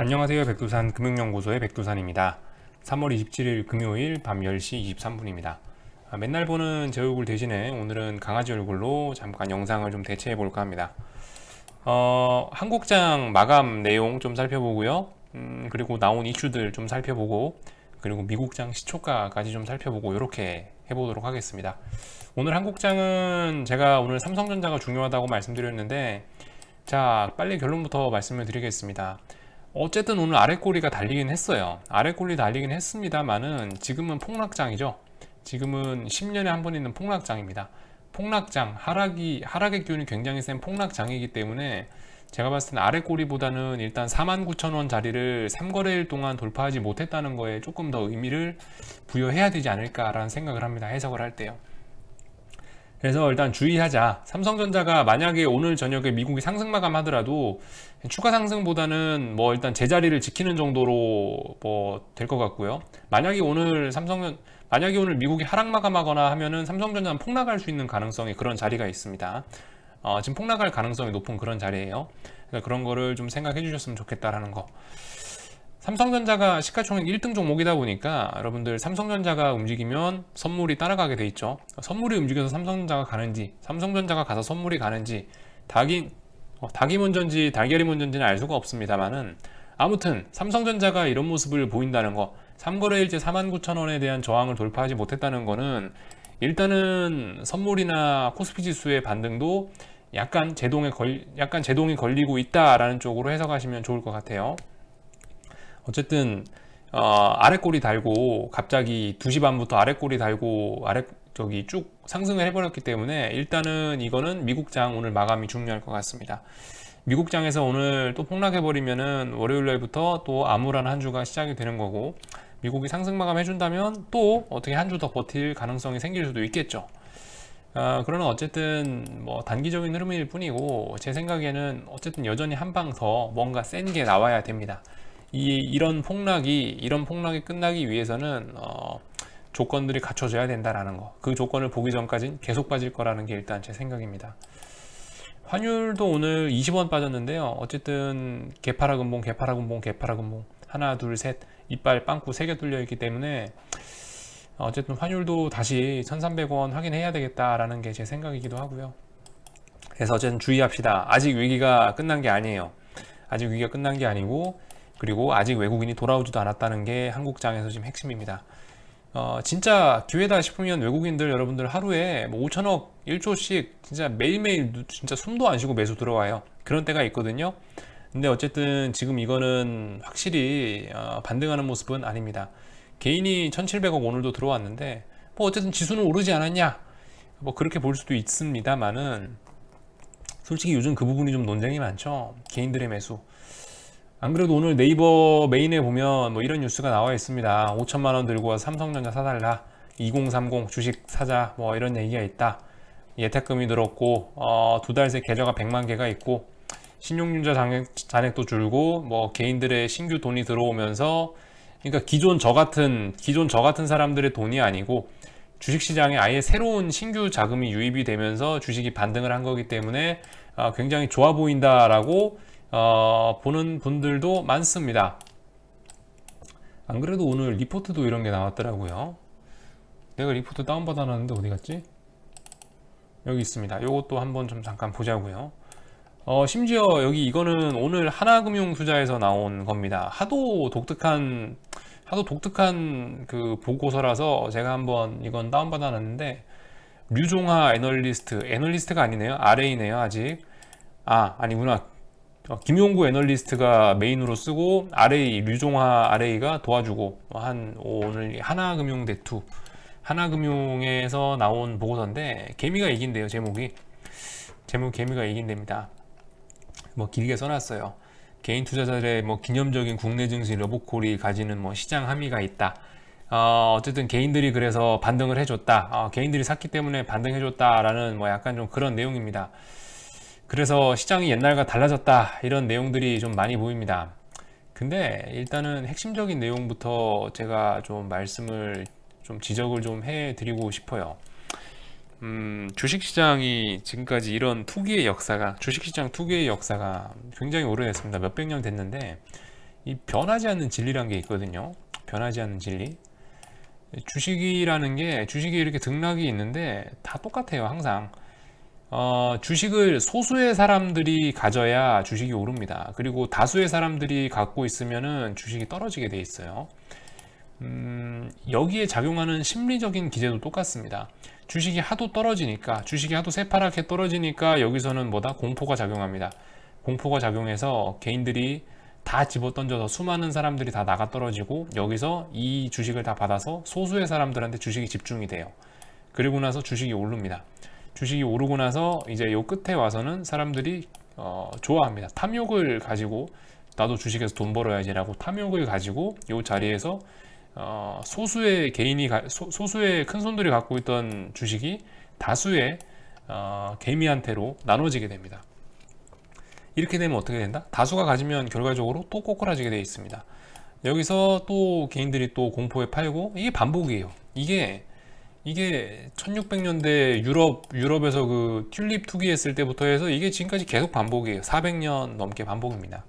안녕하세요. 백두산 금융연구소의 백두산입니다. 3월 27일 금요일 밤 10시 23분입니다. 아, 맨날 보는 제 얼굴 대신에 오늘은 강아지 얼굴로 잠깐 영상을 좀 대체해 볼까 합니다. 어, 한국장 마감 내용 좀 살펴보고요. 음, 그리고 나온 이슈들 좀 살펴보고 그리고 미국장 시초가까지 좀 살펴보고 이렇게 해보도록 하겠습니다. 오늘 한국장은 제가 오늘 삼성전자가 중요하다고 말씀드렸는데 자 빨리 결론부터 말씀을 드리겠습니다. 어쨌든 오늘 아래 꼬리가 달리긴 했어요. 아래 꼬리 달리긴 했습니다만은 지금은 폭락장이죠. 지금은 10년에 한 번 있는 폭락장입니다. 폭락장, 하락이, 하락의 기운이 굉장히 센 폭락장이기 때문에 제가 봤을 때는 아래 꼬리보다는 일단 49,000원 자리를 3거래일 동안 돌파하지 못했다는 거에 조금 더 의미를 부여해야 되지 않을까라는 생각을 합니다. 해석을 할 때요. 그래서 일단 주의하자. 삼성전자가 만약에 오늘 저녁에 미국이 상승 마감하더라도 추가 상승보다는 뭐 일단 제자리를 지키는 정도로 뭐 될 것 같고요. 만약에 오늘 삼성전 만약에 오늘 미국이 하락 마감하거나 하면은 삼성전자는 폭락할 수 있는 가능성이 그런 자리가 있습니다. 어, 지금 폭락할 가능성이 높은 그런 자리예요. 그러니까 그런 거를 좀 생각해 주셨으면 좋겠다라는 거. 삼성전자가 시가총액 1등 종목이다 보니까 여러분들 삼성전자가 움직이면 선물이 따라가게 돼 있죠. 선물이 움직여서 삼성전자가 가는지, 삼성전자가 가서 선물이 가는지, 닭이, 어, 닭이 달걀이 먼저인지는 알 수가 없습니다만은 아무튼 삼성전자가 이런 모습을 보인다는 거, 3거래일제 49,000원에 대한 저항을 돌파하지 못했다는 거는 일단은 선물이나 코스피 지수의 반등도 약간 제동에 걸, 약간 제동이 걸리고 있다라는 쪽으로 해석하시면 좋을 것 같아요. 어쨌든 어, 아래 꼬리 달고 갑자기 2시 반부터 아래 꼬리 달고 아래 저기 쭉 상승을 해버렸기 때문에 일단은 이거는 미국장 오늘 마감이 중요할 것 같습니다. 미국장에서 오늘 또 폭락해버리면은 월요일 날부터 또 암울한 한 주가 시작이 되는 거고 미국이 상승 마감 해준다면 또 어떻게 한 주 더 버틸 가능성이 생길 수도 있겠죠. 아, 그러나 어쨌든 뭐 단기적인 흐름일 뿐이고 제 생각에는 어쨌든 여전히 한 방 더 뭔가 센 게 나와야 됩니다. 이 이런 폭락이 이런 폭락이 끝나기 위해서는 어, 조건들이 갖춰져야 된다라는 거. 그 조건을 보기 전까지는 계속 빠질 거라는 게 일단 제 생각입니다. 환율도 오늘 20원 빠졌는데요. 어쨌든 개파라 근봉, 개파라 근봉, 개파라 근봉 하나, 둘, 셋 이빨 빵꾸 세 개 뚫려 있기 때문에 어쨌든 환율도 다시 1,300원 확인해야 되겠다라는 게 제 생각이기도 하고요. 그래서 어쨌든 주의합시다. 아직 위기가 끝난 게 아니에요. 아직 위기가 끝난 게 아니고 그리고 아직 외국인이 돌아오지도 않았다는 게 한국장에서 지금 핵심입니다. 어, 진짜 기회다 싶으면 외국인들 여러분들 하루에 뭐 5천억, 1조씩 진짜 매일매일 누- 진짜 숨도 안 쉬고 매수 들어와요. 그런 때가 있거든요. 근데 어쨌든 지금 이거는 확실히 어, 반등하는 모습은 아닙니다. 개인이 1,700억 오늘도 들어왔는데 뭐 어쨌든 지수는 오르지 않았냐? 뭐 그렇게 볼 수도 있습니다만은 솔직히 요즘 그 부분이 좀 논쟁이 많죠. 개인들의 매수. 안 그래도 오늘 네이버 메인에 보면 뭐 이런 뉴스가 나와 있습니다. 5천만 원 들고 삼성전자 사달라. 2030 주식 사자 뭐 이런 얘기가 있다. 예탁금이 늘었고 어, 두 달 새 계좌가 100만 개가 있고 신용융자 잔액, 잔액도 줄고 뭐 개인들의 신규 돈이 들어오면서 그러니까 기존 저 같은 기존 저 같은 사람들의 돈이 아니고 주식시장에 아예 새로운 신규 자금이 유입이 되면서 주식이 반등을 한 거기 때문에 어, 굉장히 좋아 보인다라고 어, 보는 분들도 많습니다. 안 그래도 오늘 리포트도 이런 게 나왔더라고요. 내가 리포트 다운받아 놨는데 어디 갔지? 여기 있습니다. 요것도 한번 좀 잠깐 보자고요. 어, 심지어 여기 이거는 오늘 하나금융투자에서 나온 겁니다. 하도 독특한 하도 독특한 그 보고서라서 제가 한번 이건 다운받아 놨는데 류종하 애널리스트 애널리스트가 아니네요. RA네요 아직. 아 아니구나. 어, 김용구 애널리스트가 메인으로 쓰고 RA 류종하 RA가 도와주고 한 오늘 하나금융 대투 하나금융에서 나온 보고서인데 개미가 이긴대요 제목이 제목 개미가 이긴답니다. 뭐 길게 써놨어요. 개인 투자자들의 뭐 기념적인 국내 증시 러브콜이 가지는 뭐 시장 함의가 있다. 어, 어쨌든 개인들이 그래서 반등을 해줬다. 어, 개인들이 샀기 때문에 반등해줬다라는 뭐 약간 좀 그런 내용입니다. 그래서 시장이 옛날과 달라졌다. 이런 내용들이 좀 많이 보입니다. 근데 일단은 핵심적인 내용부터 제가 좀 말씀을 좀 지적을 좀 해드리고 싶어요. 음, 주식시장이 지금까지 이런 투기의 역사가, 주식시장 투기의 역사가 굉장히 오래됐습니다. 몇백 년 됐는데, 이 변하지 않는 진리란 게 있거든요. 변하지 않는 진리. 주식이라는 게 주식이 이렇게 등락이 있는데 다 똑같아요. 항상. 어, 주식을 소수의 사람들이 가져야 주식이 오릅니다. 그리고 다수의 사람들이 갖고 있으면은 주식이 떨어지게 돼 있어요. 음, 여기에 작용하는 심리적인 기제도 똑같습니다. 주식이 하도 떨어지니까, 주식이 하도 새파랗게 떨어지니까 여기서는 뭐다? 공포가 작용합니다. 공포가 작용해서 개인들이 다 집어 던져서 수많은 사람들이 다 나가 떨어지고 여기서 이 주식을 다 받아서 소수의 사람들한테 주식이 집중이 돼요. 그리고 나서 주식이 오릅니다. 주식이 오르고 나서 이제 요 끝에 와서는 사람들이 어, 좋아합니다. 탐욕을 가지고 나도 주식에서 돈 벌어야지라고 탐욕을 가지고 요 자리에서 어, 소수의 개인이 가, 소, 소수의 큰 손들이 갖고 있던 주식이 다수의 어, 개미한테로 나눠지게 됩니다. 이렇게 되면 어떻게 된다? 다수가 가지면 결과적으로 또 꼬꾸라지게 되어 있습니다. 여기서 또 개인들이 또 공포에 팔고 이게 반복이에요. 이게 이게 1600년대 유럽 유럽에서 그 튤립 투기했을 때부터 해서 이게 지금까지 계속 반복이에요. 400년 넘게 반복입니다.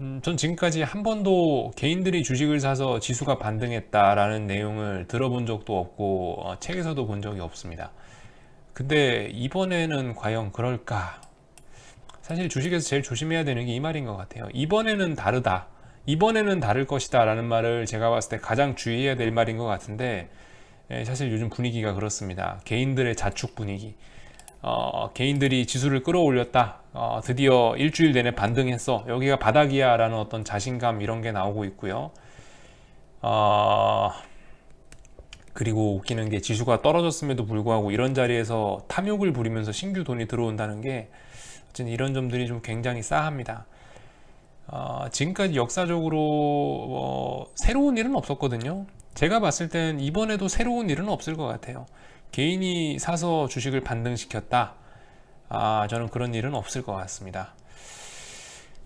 음, 전 지금까지 한 번도 개인들이 주식을 사서 지수가 반등했다라는 내용을 들어본 적도 없고 어, 책에서도 본 적이 없습니다. 근데 이번에는 과연 그럴까? 사실 주식에서 제일 조심해야 되는 게 이 말인 것 같아요. 이번에는 다르다. 이번에는 다를 것이다. 라는 말을 제가 봤을 때 가장 주의해야 될 말인 것 같은데, 예, 사실 요즘 분위기가 그렇습니다. 개인들의 자축 분위기. 어, 개인들이 지수를 끌어올렸다. 어, 드디어 일주일 내내 반등했어. 여기가 바닥이야. 라는 어떤 자신감 이런 게 나오고 있고요. 어, 그리고 웃기는 게 지수가 떨어졌음에도 불구하고 이런 자리에서 탐욕을 부리면서 신규 돈이 들어온다는 게 이런 점들이 좀 굉장히 싸합니다. 어, 지금까지 역사적으로 어, 새로운 일은 없었거든요. 제가 봤을 땐 이번에도 새로운 일은 없을 것 같아요. 개인이 사서 주식을 반등시켰다. 아, 저는 그런 일은 없을 것 같습니다.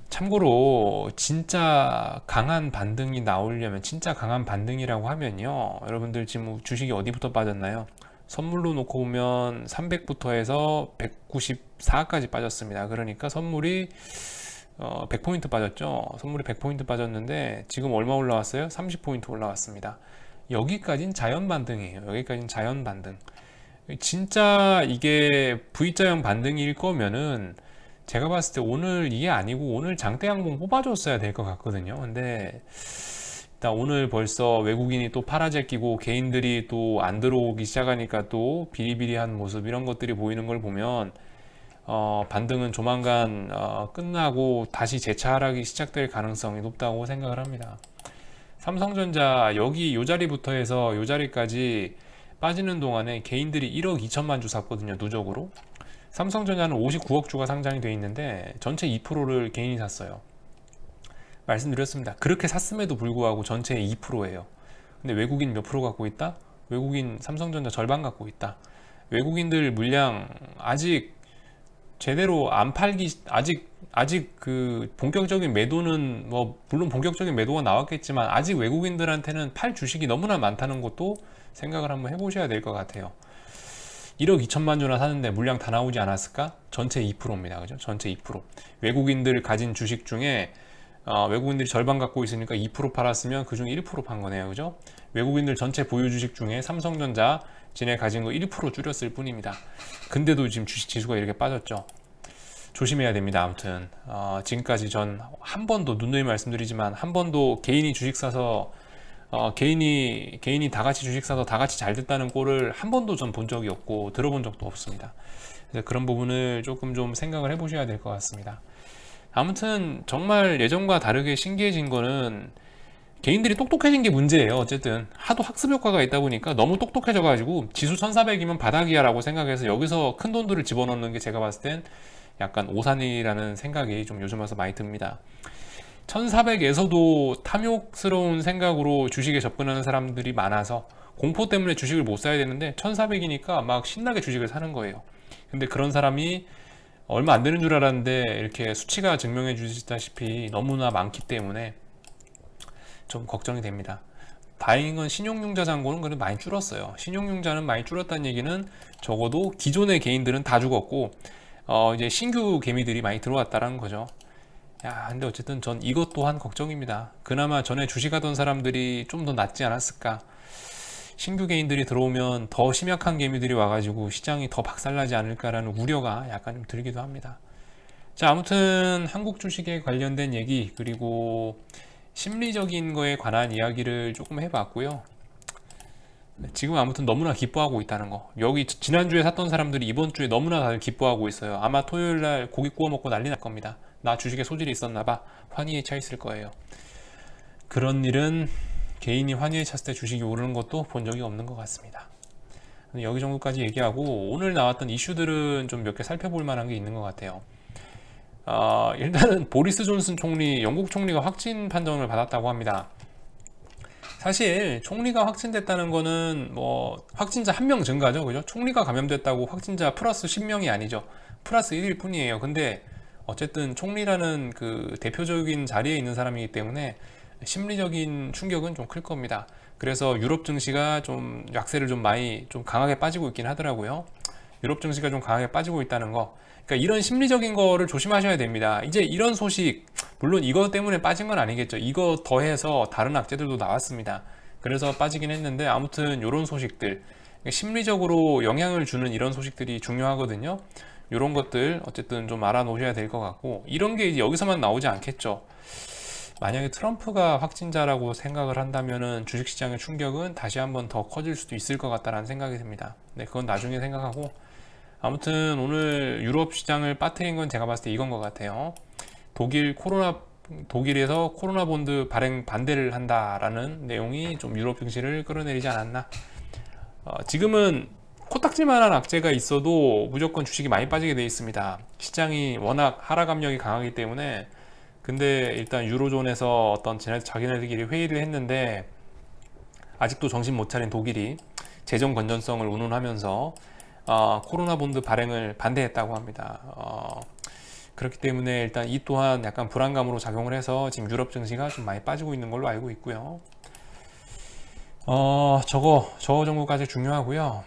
참고로 진짜 강한 반등이 나오려면 진짜 강한 반등이라고 하면요. 여러분들 지금 주식이 어디부터 빠졌나요? 선물로 놓고 보면 300부터 해서 194까지 빠졌습니다. 그러니까 선물이 어, 100포인트 빠졌죠. 선물이 100포인트 빠졌는데 지금 얼마 올라왔어요? 30포인트 올라왔습니다. 여기까진 자연 반등이에요. 여기까진 자연 반등. 진짜 이게 V자형 반등일 거면은 제가 봤을 때 오늘 이게 아니고 오늘 장대 항공 뽑아줬어야 될 것 같거든요. 근데 일단 오늘 벌써 외국인이 또 팔아제끼고 개인들이 또 안 들어오기 시작하니까 또 비리비리한 모습 이런 것들이 보이는 걸 보면 어, 반등은 조만간 어, 끝나고 다시 재차 하락이 시작될 가능성이 높다고 생각을 합니다. 삼성전자 여기 요 자리부터 해서 요 자리까지 빠지는 동안에 개인들이 1억 2천만 주 샀거든요 누적으로. 삼성전자는 59억 주가 상장이 돼 있는데 전체 2%를 개인이 샀어요. 말씀드렸습니다. 그렇게 샀음에도 불구하고 전체의 2%예요. 근데 외국인 몇 프로 갖고 있다? 외국인 삼성전자 절반 갖고 있다. 외국인들 물량 아직 제대로 안 팔기 아직 아직 그 본격적인 매도는 뭐 물론 본격적인 매도가 나왔겠지만 아직 외국인들한테는 팔 주식이 너무나 많다는 것도 생각을 한번 해보셔야 될 것 같아요. 1억 2천만 주나 사는데 물량 다 나오지 않았을까? 전체 2%입니다. 그죠? 전체 2%. 외국인들 가진 주식 중에 어, 외국인들이 절반 갖고 있으니까 2% 팔았으면 그중 1%판 거네요. 그죠? 외국인들 전체 보유 주식 중에 삼성전자 지네 가진 거 1% 줄였을 뿐입니다. 근데도 지금 주식 지수가 이렇게 빠졌죠. 조심해야 됩니다. 아무튼 어, 지금까지 전 한 번도 눈누이 말씀드리지만 한 번도 개인이 주식 사서 어, 개인이 개인이 다 같이 주식 사서 다 같이 잘 됐다는 꼴을 한 번도 전 본 적이 없고 들어본 적도 없습니다. 그런 부분을 조금 좀 생각을 해보셔야 될 것 같습니다. 아무튼 정말 예전과 다르게 신기해진 거는 개인들이 똑똑해진 게 문제예요. 어쨌든 하도 학습 효과가 있다 보니까 너무 똑똑해져 가지고 지수 1400이면 바닥이야라고 생각해서 여기서 큰 돈들을 집어넣는 게 제가 봤을 땐 약간 오산이라는 생각이 좀 요즘 와서 많이 듭니다. 1400에서도 탐욕스러운 생각으로 주식에 접근하는 사람들이 많아서 공포 때문에 주식을 못 사야 되는데 1400이니까 막 신나게 주식을 사는 거예요. 근데 그런 사람이 얼마 안 되는 줄 알았는데 이렇게 수치가 증명해 주시다시피 너무나 많기 때문에 좀 걱정이 됩니다. 다행인 건 신용융자 잔고는 그래도 많이 줄었어요. 신용융자는 많이 줄었다는 얘기는 적어도 기존의 개인들은 다 죽었고 어 이제 신규 개미들이 많이 들어왔다는 거죠. 야, 근데 어쨌든 전 이것 또한 걱정입니다. 그나마 전에 주식하던 사람들이 좀 더 낫지 않았을까? 신규 개인들이 들어오면 더 심약한 개미들이 와가지고 시장이 더 박살나지 않을까라는 우려가 약간 좀 들기도 합니다. 자, 아무튼 한국 주식에 관련된 얘기 그리고 심리적인 거에 관한 이야기를 조금 해봤고요. 네, 지금 아무튼 너무나 기뻐하고 있다는 거. 여기 지- 지난주에 샀던 사람들이 이번 주에 너무나 다들 기뻐하고 있어요. 아마 토요일 날 고기 구워 먹고 난리 날 겁니다. 나 주식에 소질이 있었나 봐. 환희에 차 있을 거예요. 그런 일은 개인이 환희에 찼을 때 주식이 오르는 것도 본 적이 없는 것 같습니다. 여기 정도까지 얘기하고 오늘 나왔던 이슈들은 좀 몇 개 살펴볼 만한 게 있는 것 같아요. 아, 일단은 보리스 존슨 총리, 영국 총리가 확진 판정을 받았다고 합니다. 사실 총리가 확진됐다는 거는 뭐 확진자 한 명 증가죠. 그죠? 총리가 감염됐다고 확진자 플러스 10명이 아니죠. 플러스 1일 뿐이에요. 근데 어쨌든 총리라는 그 대표적인 자리에 있는 사람이기 때문에 심리적인 충격은 좀 클 겁니다. 그래서 유럽 증시가 좀 약세를 좀 많이 좀 강하게 빠지고 있긴 하더라고요. 유럽 증시가 좀 강하게 빠지고 있다는 거. 그러니까 이런 심리적인 거를 조심하셔야 됩니다. 이제 이런 소식, 물론 이거 때문에 빠진 건 아니겠죠. 이거 더해서 다른 악재들도 나왔습니다. 그래서 빠지긴 했는데 아무튼 이런 소식들, 심리적으로 영향을 주는 이런 소식들이 중요하거든요. 이런 것들 어쨌든 좀 알아놓으셔야 될 것 같고 이런 게 이제 여기서만 나오지 않겠죠. 만약에 트럼프가 확진자라고 생각을 한다면은 주식시장의 충격은 다시 한번 더 커질 수도 있을 것 같다라는 생각이 듭니다. 네, 그건 나중에 생각하고 아무튼 오늘 유럽 시장을 빠뜨린 건 제가 봤을 때 이건 것 같아요. 독일 코로나 독일에서 코로나 본드 발행 반대를 한다라는 내용이 좀 유럽 증시를 끌어내리지 않았나. 어, 지금은 코딱지만한 악재가 있어도 무조건 주식이 많이 빠지게 돼 있습니다. 시장이 워낙 하락 압력이 강하기 때문에 근데 일단 유로존에서 어떤 자기네들끼리 회의를 했는데 아직도 정신 못 차린 독일이 재정 건전성을 운운하면서 어, 코로나 본드 발행을 반대했다고 합니다. 어, 그렇기 때문에 일단 이 또한 약간 불안감으로 작용을 해서 지금 유럽 증시가 좀 많이 빠지고 있는 걸로 알고 있고요. 어, 저거, 저거 정도까지 중요하고요.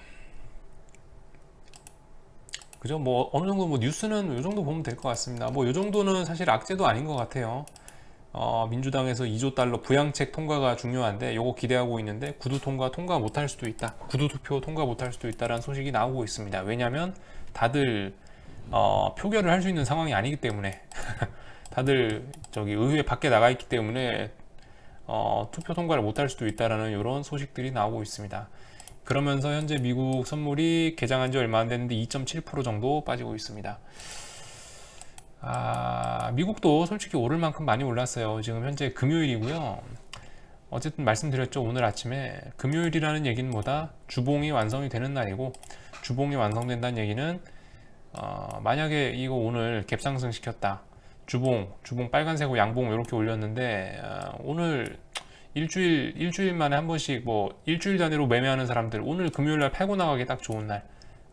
그죠? 뭐 어느 정도 뭐 뉴스는 이 정도 보면 될 것 같습니다. 뭐 이 정도는 사실 악재도 아닌 것 같아요. 어, 민주당에서 2조 달러 부양책 통과가 중요한데 요거 기대하고 있는데 구두 통과 통과 못할 수도 있다. 구두 투표 통과 못할 수도 있다라는 소식이 나오고 있습니다. 왜냐하면 다들 어, 표결을 할 수 있는 상황이 아니기 때문에 다들 저기 의회 밖에 나가 있기 때문에 어, 투표 통과를 못할 수도 있다라는 이런 소식들이 나오고 있습니다. 그러면서 현재 미국 선물이 개장한 지 얼마 안 됐는데 2.7% 정도 빠지고 있습니다. 아, 미국도 솔직히 오를 만큼 많이 올랐어요. 지금 현재 금요일이고요. 어쨌든 말씀드렸죠. 오늘 아침에 금요일이라는 얘기는 뭐다? 주봉이 완성이 되는 날이고 주봉이 완성된다는 얘기는 어, 만약에 이거 오늘 갭상승 시켰다. 주봉, 주봉 빨간색으로 양봉 이렇게 올렸는데 어, 오늘 일주일 일주일 만에 한 번씩 뭐 일주일 단위로 매매하는 사람들 오늘 금요일 날 팔고 나가기 딱 좋은 날.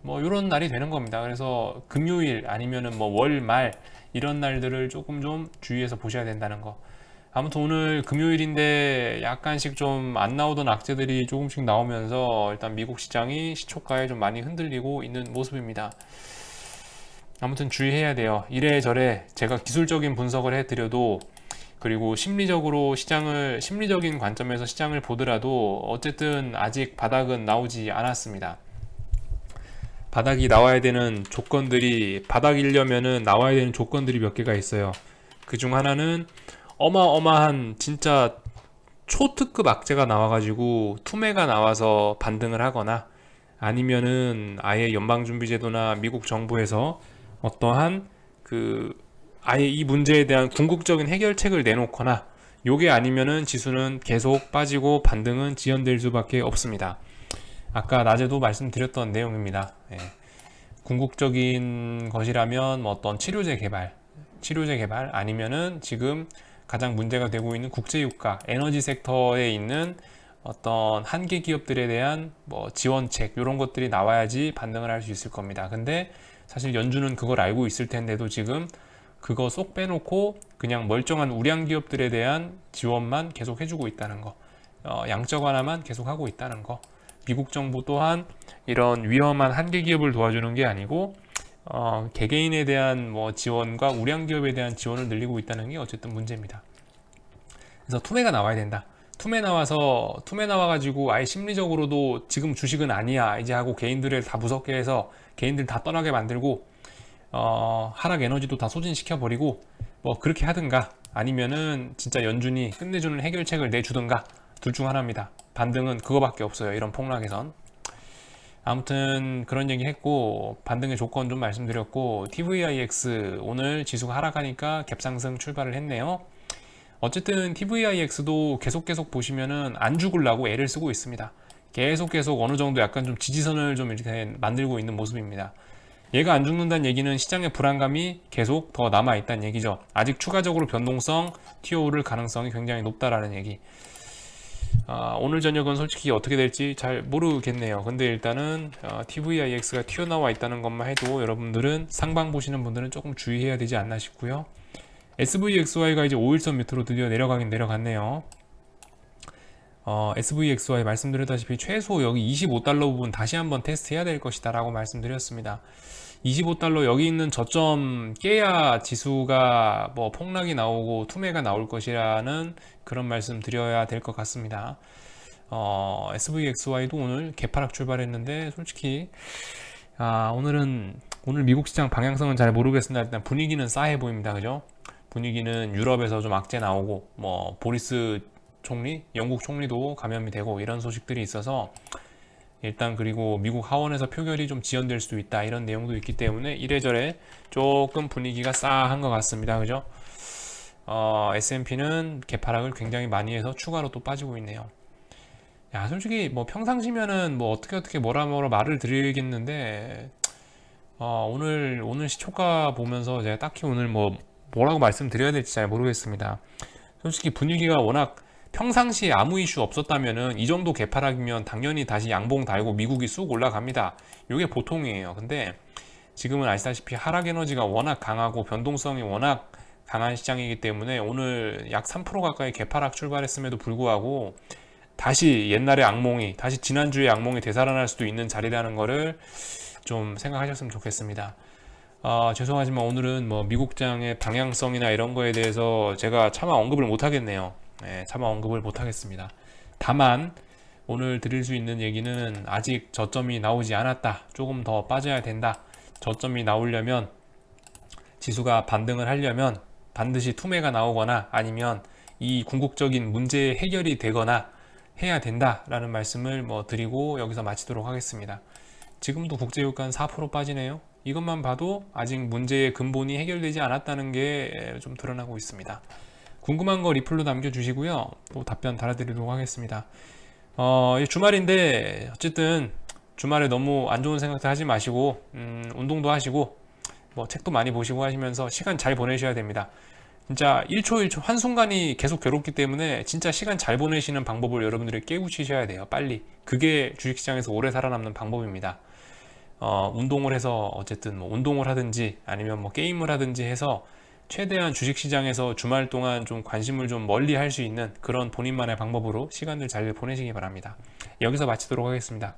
뭐 이런 날이 되는 겁니다. 그래서 금요일 아니면은 뭐 월말 이런 날들을 조금 좀 주의해서 보셔야 된다는 거. 아무튼 오늘 금요일인데 약간씩 좀 안 나오던 악재들이 조금씩 나오면서 일단 미국 시장이 시초가에 좀 많이 흔들리고 있는 모습입니다. 아무튼 주의해야 돼요. 이래저래 제가 기술적인 분석을 해드려도 그리고 심리적으로 시장을 심리적인 관점에서 시장을 보더라도 어쨌든 아직 바닥은 나오지 않았습니다. 바닥이 나와야 되는 조건들이 바닥이려면은 나와야 되는 조건들이 몇 개가 있어요. 그 중 하나는 어마어마한 진짜 초특급 악재가 나와가지고 투매가 나와서 반등을 하거나 아니면은 아예 연방준비제도나 미국 정부에서 어떠한 그 아예 이 문제에 대한 궁극적인 해결책을 내놓거나 요게 아니면은 지수는 계속 빠지고 반등은 지연될 수밖에 없습니다. 아까 낮에도 말씀드렸던 내용입니다. 예. 궁극적인 것이라면 뭐 어떤 치료제 개발, 치료제 개발 아니면은 지금 가장 문제가 되고 있는 국제유가, 에너지 섹터에 있는 어떤 한계 기업들에 대한 뭐 지원책 이런 것들이 나와야지 반등을 할 수 있을 겁니다. 근데 사실 연준은 그걸 알고 있을 텐데도 지금 그거 쏙 빼놓고 그냥 멀쩡한 우량 기업들에 대한 지원만 계속 해주고 있다는 거, 어, 양적 완화만 계속 하고 있다는 거. 미국 정부 또한 이런 위험한 한계 기업을 도와주는 게 아니고 어, 개개인에 대한 뭐 지원과 우량 기업에 대한 지원을 늘리고 있다는 게 어쨌든 문제입니다. 그래서 투매가 나와야 된다. 투매 나와서 투매 나와 가지고 아예 심리적으로도 지금 주식은 아니야 이제 하고 개인들을 다 무섭게 해서 개인들 다 떠나게 만들고 어, 하락 에너지도 다 소진시켜 버리고 뭐 그렇게 하든가 아니면은 진짜 연준이 끝내주는 해결책을 내주든가 둘 중 하나입니다. 반등은 그거밖에 없어요. 이런 폭락에선. 아무튼 그런 얘기 했고 반등의 조건 좀 말씀드렸고 TVIX 오늘 지수가 하락하니까 갭상승 출발을 했네요. 어쨌든 TVIX도 계속 계속 보시면은 안 죽으려고 애를 쓰고 있습니다. 계속 계속 어느 정도 약간 좀 지지선을 좀 이렇게 만들고 있는 모습입니다. 얘가 안 죽는다는 얘기는 시장의 불안감이 계속 더 남아 있다는 얘기죠. 아직 추가적으로 변동성, TO를 가능성이 굉장히 높다라는 얘기. 아, 오늘 저녁은 솔직히 어떻게 될지 잘 모르겠네요. 근데 일단은 어, TVIX가 튀어나와 있다는 것만 해도 여러분들은 상방 보시는 분들은 조금 주의해야 되지 않나 싶고요. SVXY가 이제 5일선 밑으로 드디어 내려가긴 내려갔네요. 어, SVXY 말씀드렸다시피 최소 여기 25달러 부분 다시 한번 테스트 해야 될 것이다 라고 말씀드렸습니다. 25달러 여기 있는 저점 깨야 지수가 뭐 폭락이 나오고 투매가 나올 것이라는 그런 말씀 드려야 될 것 같습니다. 어, SVXY도 오늘 개파락 출발했는데 솔직히 아, 오늘은 오늘 미국 시장 방향성은 잘 모르겠습니다. 일단 분위기는 싸해 보입니다. 그죠? 분위기는 유럽에서 좀 악재 나오고 뭐 보리스 총리, 영국 총리도 감염이 되고 이런 소식들이 있어서 일단 그리고 미국 하원에서 표결이 좀 지연될 수도 있다 이런 내용도 있기 때문에 이래저래 조금 분위기가 싸한 것 같습니다. 그죠? 어, S&P는 개파락을 굉장히 많이 해서 추가로 또 빠지고 있네요. 야, 솔직히 뭐 평상시면은 뭐 어떻게 어떻게 뭐라 뭐라 말을 드리겠는데 어, 오늘 오늘 시초가 보면서 제가 딱히 오늘 뭐 뭐라고 말씀드려야 될지 잘 모르겠습니다. 솔직히 분위기가 워낙 평상시에 아무 이슈 없었다면은 이 정도 개파락이면 당연히 다시 양봉 달고 미국이 쑥 올라갑니다. 이게 보통이에요. 근데 지금은 아시다시피 하락 에너지가 워낙 강하고 변동성이 워낙 강한 시장이기 때문에 오늘 약 3% 가까이 개파락 출발했음에도 불구하고 다시 옛날의 악몽이 다시 지난주의 악몽이 되살아날 수도 있는 자리라는 거를 좀 생각하셨으면 좋겠습니다. 아, 죄송하지만 오늘은 뭐 미국장의 방향성이나 이런 거에 대해서 제가 차마 언급을 못 하겠네요. 네, 차마 언급을 못 하겠습니다. 다만 오늘 드릴 수 있는 얘기는 아직 저점이 나오지 않았다. 조금 더 빠져야 된다. 저점이 나오려면 지수가 반등을 하려면 반드시 투매가 나오거나 아니면 이 궁극적인 문제 해결이 되거나 해야 된다라는 말씀을 뭐 드리고 여기서 마치도록 하겠습니다. 지금도 국제유가는 4% 빠지네요. 이것만 봐도 아직 문제의 근본이 해결되지 않았다는 게 좀 드러나고 있습니다. 궁금한 거 리플로 남겨주시고요. 또 답변 달아드리도록 하겠습니다. 어, 주말인데 어쨌든 주말에 너무 안 좋은 생각도 하지 마시고 음, 운동도 하시고 뭐 책도 많이 보시고 하시면서 시간 잘 보내셔야 됩니다. 진짜 1초 1초 한순간이 계속 괴롭기 때문에 진짜 시간 잘 보내시는 방법을 여러분들이 깨우치셔야 돼요. 빨리. 그게 주식시장에서 오래 살아남는 방법입니다. 어, 운동을 해서 어쨌든 뭐 운동을 하든지 아니면 뭐 게임을 하든지 해서 최대한 주식시장에서 주말 동안 좀 관심을 좀 멀리 할 수 있는 그런 본인만의 방법으로 시간을 잘 보내시기 바랍니다. 여기서 마치도록 하겠습니다.